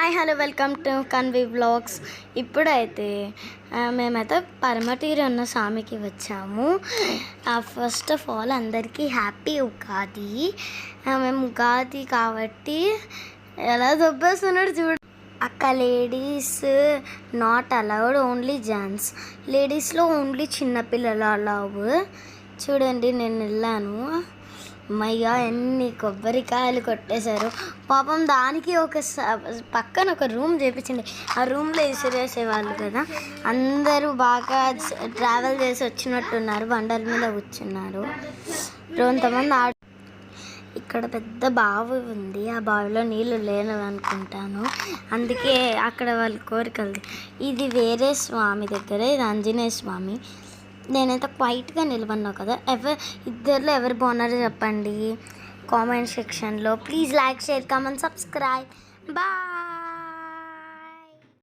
Hi hello welcome to కన్వీ blogs ఇప్పుడైతే మేమైతే పరమటీరు ఉన్న స్వామికి వచ్చాము. ఫస్ట్ ఆఫ్ ఆల్ అందరికీ హ్యాపీ ఉగాది. మేము ఉగాది కాబట్టి ఎలా దొబ్బేస్తున్నాడు చూడు. అక్క ladies not allowed only gents లేడీస్లో ఓన్లీ చిన్నపిల్లలు అలౌవ్ చూడండి నేను వెళ్ళాను. అమ్మయ్య ఎన్ని కొబ్బరికాయలు కొట్టేశారు. పాపం దానికి ఒక స- పక్కన ఒక రూమ్ చేపించింది ఆ రూమ్లో విసిరేసేవాళ్ళు కదా. అందరూ బాగా ట్రావెల్ చేసి వచ్చినట్టున్నారు. బండల మీద కూర్చున్నారు. కొంతమంది ఆడ ఇక్కడ పెద్ద బావి ఉంది. ఆ బావిలో నీళ్ళు లేనవి అనుకుంటాను అందుకే అక్కడ వాళ్ళ కోరికలు. ఇది వేరే స్వామి దగ్గర ఇది ఆంజనేయ స్వామి. నేనైతే క్వైట్గా నిలబడినా కదా? ఎవరు ఇద్దరిలో ఎవరు బాగున్నారో చెప్పండి. కామెంట్ సెక్షన్లో. Please like share comment subscribe. Bye.